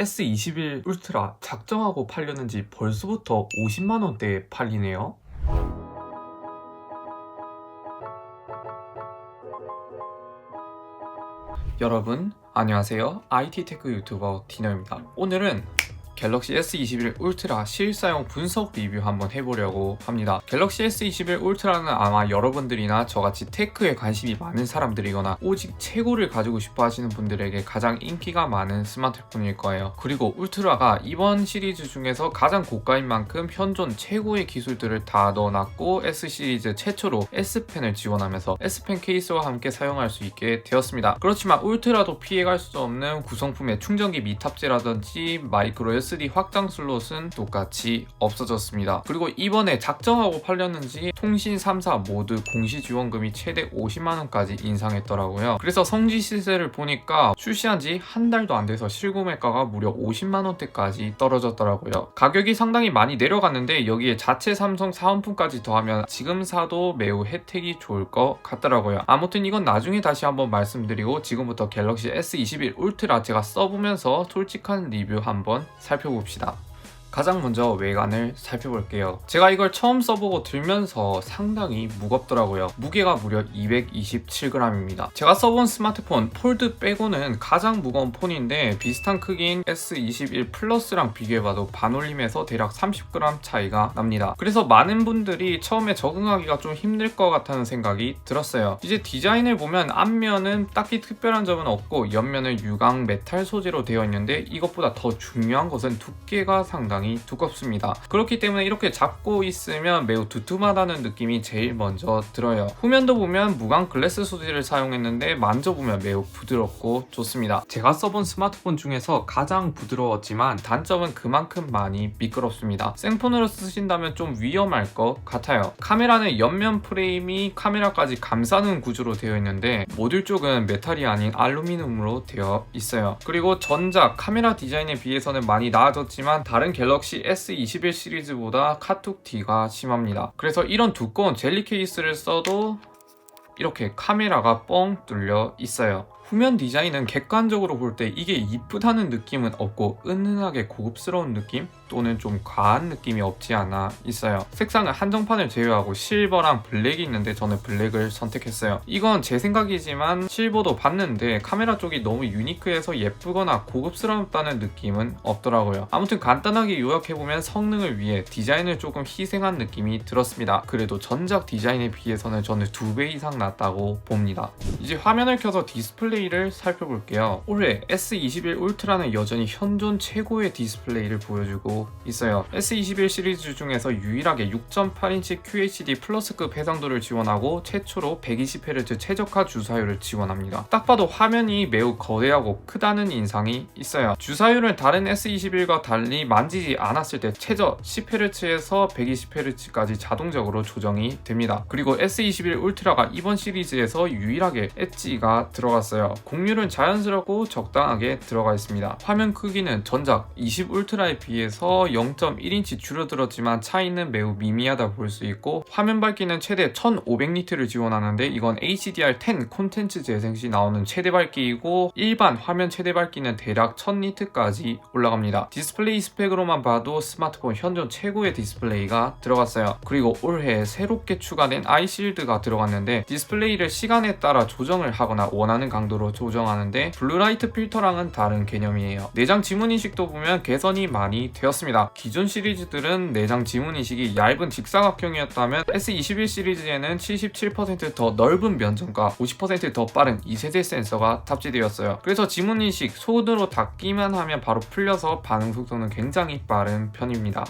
S21 울트라 작정하고 팔렸는지 벌써부터 50만원대에 팔리네요. 여러분 안녕하세요 IT테크 유튜버 디너입니다 오늘은 갤럭시 S21 울트라 실사용 분석 리뷰 한번 해보려고 합니다. 갤럭시 S21 울트라는 아마 여러분들이나 저같이 테크에 관심이 많은 사람들이거나 오직 최고를 가지고 싶어 하시는 분들에게 가장 인기가 많은 스마트폰일 거예요. 그리고 울트라가 이번 시리즈 중에서 가장 고가인 만큼 현존 최고의 기술들을 다 넣어놨고 S 시리즈 최초로 S펜을 지원하면서 S펜 케이스와 함께 사용할 수 있게 되었습니다. 그렇지만 울트라도 피해갈 수 없는 구성품의 충전기 미탑재라든지 마이크로 SD 확장 슬롯은 똑같이 없어졌습니다. 그리고 이번에 작정하고 팔렸는지 통신 3사 모두 공시 지원금이 최대 50만원까지 인상했더라고요. 그래서 성지 시세를 보니까 출시한 지 한 달도 안 돼서 실구매가가 무려 50만원대까지 떨어졌더라고요. 가격이 상당히 많이 내려갔는데 여기에 자체 삼성 사은품까지 더하면 지금 사도 매우 혜택이 좋을 것 같더라고요. 아무튼 이건 나중에 다시 한번 말씀드리고 지금부터 갤럭시 S21 울트라 제가 써보면서 솔직한 리뷰 한번 살펴 봅시다. 가장 먼저 외관을 살펴볼게요. 제가 이걸 처음 써보고 들면서 상당히 무겁더라고요. 무게가 무려 227g입니다. 제가 써본 스마트폰 폴드 빼고는 가장 무거운 폰인데 비슷한 크기인 S21 플러스랑 비교해봐도 반올림에서 대략 30g 차이가 납니다. 그래서 많은 분들이 처음에 적응하기가 좀 힘들 것 같다는 생각이 들었어요. 이제 디자인을 보면 앞면은 딱히 특별한 점은 없고 옆면은 유광 메탈 소재로 되어 있는데 이것보다 더 중요한 것은 두께가 상당히 두껍습니다. 그렇기 때문에 이렇게 잡고 있으면 매우 두툼하다는 느낌이 제일 먼저 들어요. 후면도 보면 무광 글래스 소재를 사용했는데 만져보면 매우 부드럽고 좋습니다. 제가 써본 스마트폰 중에서 가장 부드러웠지만 단점은 그만큼 많이 미끄럽습니다. 생폰으로 쓰신다면 좀 위험할 것 같아요. 카메라는 옆면 프레임이 카메라까지 감싸는 구조로 되어 있는데 모듈 쪽은 메탈이 아닌 알루미늄으로 되어 있어요. 그리고 전작 카메라 디자인에 비해서는 많이 나아졌지만 다른 갤럭시 S21 시리즈보다 카툭 D가 심합니다. 그래서 이런 두꺼운 젤리 케이스를 써도 이렇게 카메라가 뻥 뚫려 있어요. 후면 디자인은 객관적으로 볼 때 이게 이쁘다는 느낌은 없고 은은하게 고급스러운 느낌 또는 좀 과한 느낌이 없지 않아 있어요. 색상은 한정판을 제외하고 실버랑 블랙이 있는데 저는 블랙을 선택했어요. 이건 제 생각이지만 실버도 봤는데 카메라 쪽이 너무 유니크해서 예쁘거나 고급스럽다는 느낌은 없더라고요. 아무튼 간단하게 요약해보면 성능을 위해 디자인을 조금 희생한 느낌이 들었습니다. 그래도 전작 디자인에 비해서는 저는 두 배 이상 낫다고 봅니다. 이제 화면을 켜서 디스플레이 를 살펴볼게요. 올해 S21 울트라는 여전히 현존 최고의 디스플레이를 보여주고 있어요. S21 시리즈 중에서 유일하게 6.8인치 QHD 플러스급 해상도를 지원하고 최초로 120Hz 최적화 주사율을 지원합니다. 딱 봐도 화면이 매우 거대하고 크다는 인상이 있어요. 주사율은 다른 S21과 달리 만지지 않았을 때 최저 10Hz에서 120Hz까지 자동적으로 조정이 됩니다. 그리고 S21 울트라가 이번 시리즈에서 유일하게 엣지가 들어갔어요. 공률은 자연스럽고 적당하게 들어가 있습니다. 화면 크기는 전작 20 울트라에 비해서 0.1인치 줄어들었지만 차이는 매우 미미하다 볼 수 있고 화면 밝기는 최대 1500니트를 지원하는데 이건 HDR10 콘텐츠 재생 시 나오는 최대 밝기이고 일반 화면 최대 밝기는 대략 1000니트까지 올라갑니다. 디스플레이 스펙으로만 봐도 스마트폰 현존 최고의 디스플레이가 들어갔어요. 그리고 올해 새롭게 추가된 아이실드가 들어갔는데 디스플레이를 시간에 따라 조정을 하거나 원하는 강도 로 조정하는데 블루라이트 필터랑은 다른 개념이에요. 내장 지문 인식도 보면 개선이 많이 되었습니다. 기존 시리즈들은 내장 지문 인식이 얇은 직사각형이었다면 S21 시리즈에는 77%더 넓은 면적과 50%더 빠른 2세대 센서가 탑재되었어요. 그래서 지문 인식 손으로 닿기만 하면 바로 풀려서 반응 속도는 굉장히 빠른 편입니다.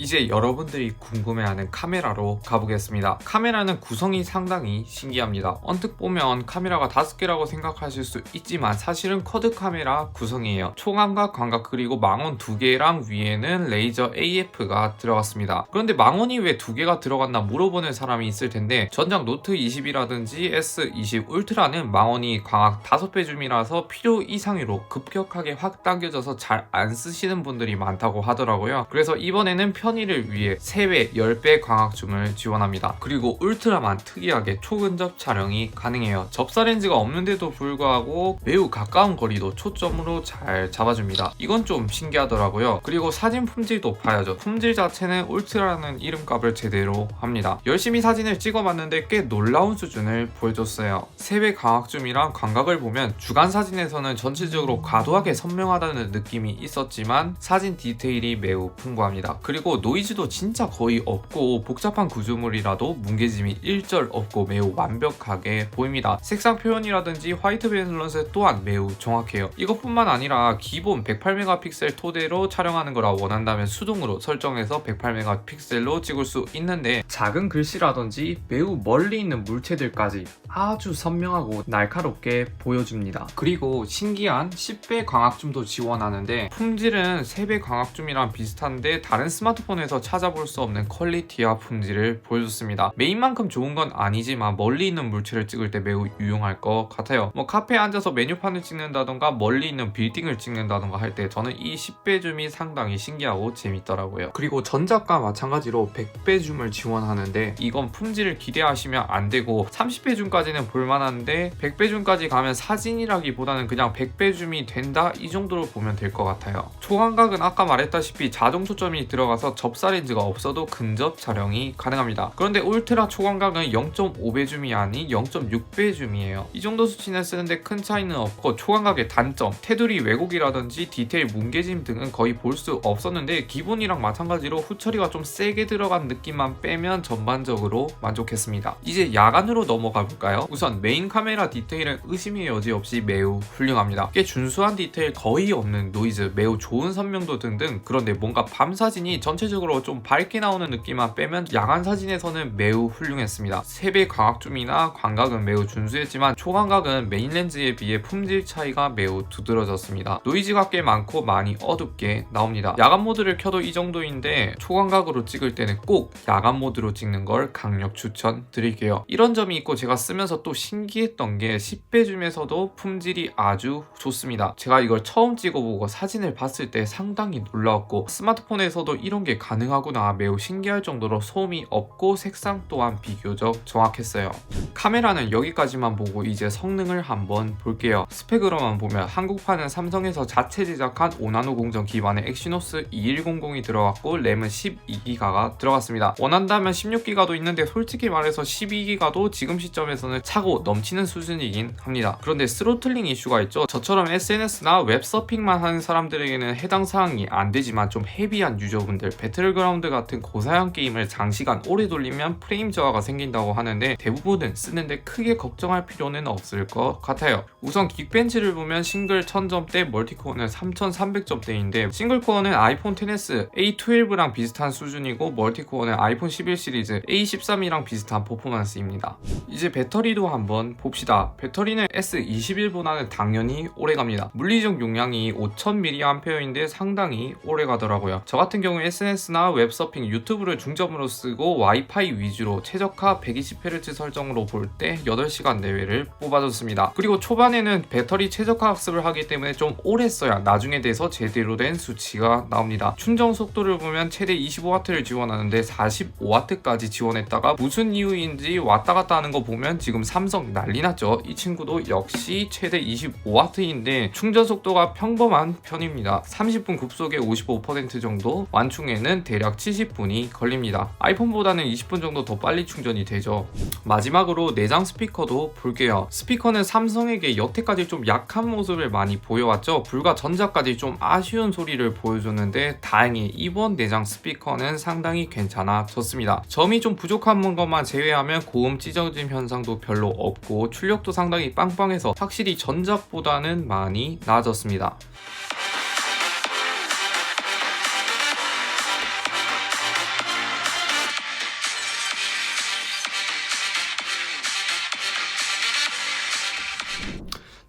이제 여러분들이 궁금해하는 카메라로 가보겠습니다. 카메라는 구성이 상당히 신기합니다. 언뜻 보면 카메라가 다섯 개라고 생각하실 수 있지만 사실은 쿼드 카메라 구성이에요. 초광각, 광각 그리고 망원 두 개랑 위에는 레이저 AF가 들어갔습니다. 그런데 망원이 왜 두 개가 들어갔나 물어보는 사람이 있을 텐데 전작 노트 20이라든지 S20 울트라는 망원이 광학 5배 줌이라서 필요 이상으로 급격하게 확 당겨져서 잘 안 쓰시는 분들이 많다고 하더라고요. 그래서 이번에는 편 편의를 위해 3배, 10배 광학줌을 지원합니다. 그리고 울트라만 특이하게 초근접 촬영이 가능해요. 접사 렌즈가 없는데도 불구하고 매우 가까운 거리도 초점으로 잘 잡아줍니다. 이건 좀 신기하더라고요. 그리고 사진 품질도 봐야죠. 품질 자체는 울트라라는 이름값을 제대로 합니다. 열심히 사진을 찍어봤는데 꽤 놀라운 수준을 보여줬어요. 3배 광학줌이랑 광각을 보면 주간 사진에서는 전체적으로 과도하게 선명하다는 느낌이 있었지만 사진 디테일이 매우 풍부합니다. 노이즈도 진짜 거의 없고 복잡한 구조물이라도 뭉개짐이 일절 없고 매우 완벽하게 보입니다. 색상 표현이라든지 화이트 밸런스 또한 매우 정확해요. 이것뿐만 아니라 기본 108메가픽셀 토대로 촬영하는 거라 원한다면 수동으로 설정해서 108메가픽셀로 찍을 수 있는데 작은 글씨라든지 매우 멀리 있는 물체들까지 아주 선명하고 날카롭게 보여줍니다. 그리고 신기한 10배 광학줌도 지원하는데 품질은 3배 광학줌이랑 비슷한데 다른 스마트폰 에서 찾아볼 수 없는 퀄리티와 품질을 보여줬습니다. 메인만큼 좋은 건 아니지만 멀리 있는 물체를 찍을 때 매우 유용할 것 같아요. 뭐 카페에 앉아서 메뉴판을 찍는다던가 멀리 있는 빌딩을 찍는다던가 할 때 저는 이 10배 줌이 상당히 신기하고 재밌더라고요. 그리고 전작과 마찬가지로 100배 줌을 지원하는데 이건 품질을 기대하시면 안 되고 30배 줌까지는 볼만한데 100배 줌까지 가면 사진이라기보다는 그냥 100배 줌이 된다 이 정도로 보면 될 것 같아요. 초광각은 아까 말했다시피 자동 초점이 들어가서 접사 렌즈가 없어도 근접 촬영이 가능합니다. 그런데 울트라 초광각은 0.5배 줌이 아닌 0.6배 줌이에요. 이 정도 수치는 쓰는데 큰 차이는 없고 초광각의 단점, 테두리 왜곡이라든지 디테일 뭉개짐 등은 거의 볼 수 없었는데 기본이랑 마찬가지로 후처리가 좀 세게 들어간 느낌만 빼면 전반적으로 만족했습니다. 이제 야간으로 넘어가 볼까요? 우선 메인 카메라 디테일은 의심의 여지 없이 매우 훌륭합니다. 꽤 준수한 디테일 거의 없는 노이즈, 매우 좋은 선명도 등등 그런데 뭔가 밤 사진이 전 체적으로 좀 밝게 나오는 느낌만 빼면 야간 사진에서는 매우 훌륭했습니다. 3배 광학줌이나 광각은 매우 준수했지만 초광각은 메인 렌즈에 비해 품질 차이가 매우 두드러졌습니다. 노이즈가 꽤 많고 많이 어둡게 나옵니다. 야간 모드를 켜도 이 정도인데 초광각으로 찍을 때는 꼭 야간 모드로 찍는 걸 강력 추천드릴게요. 이런 점이 있고 제가 쓰면서 또 신기했던 게 10배 줌에서도 품질이 아주 좋습니다. 제가 이걸 처음 찍어보고 사진을 봤을 때 상당히 놀라웠고 스마트폰에서도 이런 게 가능하구나 매우 신기할 정도로 소음이 없고 색상 또한 비교적 정확했어요. 카메라는 여기까지만 보고 이제 성능을 한번 볼게요. 스펙으로만 보면 한국판은 삼성에서 자체 제작한 5나노 공정 기반의 엑시노스 2100이 들어갔고 램은 12기가가 들어갔습니다. 원한다면 16기가도 있는데 솔직히 말해서 12기가도 지금 시점에서는 차고 넘치는 수준이긴 합니다. 그런데 스로틀링 이슈가 있죠. 저처럼 SNS나 웹서핑만 하는 사람들에게는 해당 사항이 안 되지만 좀 헤비한 유저분들 배틀그라운드 같은 고사양 게임을 장시간 오래 돌리면 프레임 저하가 생긴다고 하는데 대부분은 쓰는데 크게 걱정할 필요는 없을 것 같아요. 우선 긱벤치를 보면 싱글 1000점대, 멀티코어는 3300점대인데 싱글코어는 아이폰 XS A12랑 비슷한 수준이고 멀티코어는 아이폰 11 시리즈 A13이랑 비슷한 퍼포먼스입니다. 이제 배터리도 한번 봅시다. 배터리는 S21보다는 당연히 오래 갑니다. 물리적 용량이 5000mAh인데 상당히 오래 가더라고요. 저 같은 경우 SNS나 웹서핑, 유튜브를 중점으로 쓰고 와이파이 위주로 최적화 120Hz 설정으로 볼 때 8시간 내외를 뽑아줬습니다. 그리고 초반에는 배터리 최적화 학습을 하기 때문에 좀 오래 써야 나중에 돼서 제대로 된 수치가 나옵니다. 충전 속도를 보면 최대 25W를 지원하는데 45W까지 지원했다가 무슨 이유인지 왔다 갔다 하는 거 보면 지금 삼성 난리 났죠. 이 친구도 역시 최대 25W인데 충전 속도가 평범한 편입니다. 30분 급속에 55% 정도, 완충에 는 대략 70분이 걸립니다. 아이폰보다는 20분 정도 더 빨리 충전이 되죠. 마지막으로 내장 스피커도 볼게요. 스피커는 삼성에게 여태까지 좀 약한 모습을 많이 보여왔죠. 불과 전작까지 좀 아쉬운 소리를 보여줬는데 다행히 이번 내장 스피커는 상당히 괜찮아졌습니다. 점이 좀 부족한 것만 제외하면 고음 찢어짐 현상도 별로 없고 출력도 상당히 빵빵해서 확실히 전작보다는 많이 나아졌습니다.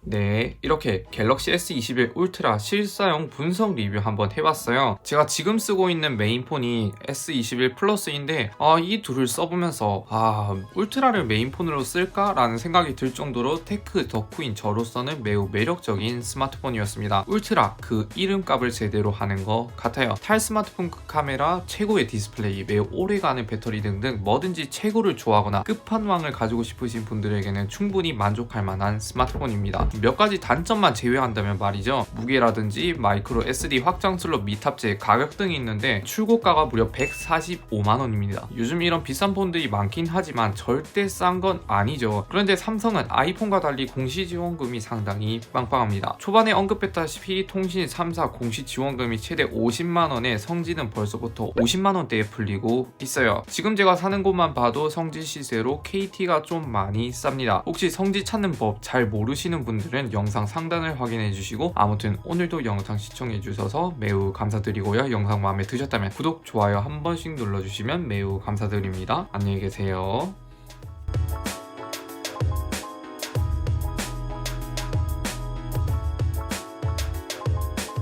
네, 이렇게 갤럭시 S21 울트라 실사용 분석 리뷰 한번 해봤어요. 제가 지금 쓰고 있는 메인폰이 S21 플러스인데 아, 이 둘을 써보면서 아, 울트라를 메인폰으로 쓸까라는 생각이 들 정도로 테크 덕후인 저로서는 매우 매력적인 스마트폰이었습니다. 울트라 그 이름값을 제대로 하는 것 같아요. 탈 스마트폰 그 카메라, 최고의 디스플레이, 매우 오래가는 배터리 등등 뭐든지 최고를 좋아하거나 끝판왕을 가지고 싶으신 분들에게는 충분히 만족할 만한 스마트폰입니다. 몇 가지 단점만 제외한다면 말이죠. 무게라든지 마이크로 SD 확장 슬롯 미탑재 가격 등이 있는데 출고가가 무려 145만 원입니다. 요즘 이런 비싼 폰들이 많긴 하지만 절대 싼 건 아니죠. 그런데 삼성은 아이폰과 달리 공시 지원금이 상당히 빵빵합니다. 초반에 언급했다시피 통신 3사 공시 지원금이 최대 50만 원에 성지는 벌써부터 50만 원대에 풀리고 있어요. 지금 제가 사는 곳만 봐도 성지 시세로 KT가 좀 많이 쌉니다. 혹시 성지 찾는 법 잘 모르시는 분들은 영상 상단을 확인해 주시고 아무튼 오늘도 영상 시청해 주셔서 매우 감사드리고요. 영상 마음에 드셨다면 구독, 좋아요 한 번씩 눌러주시면 매우 감사드립니다. 안녕히 계세요.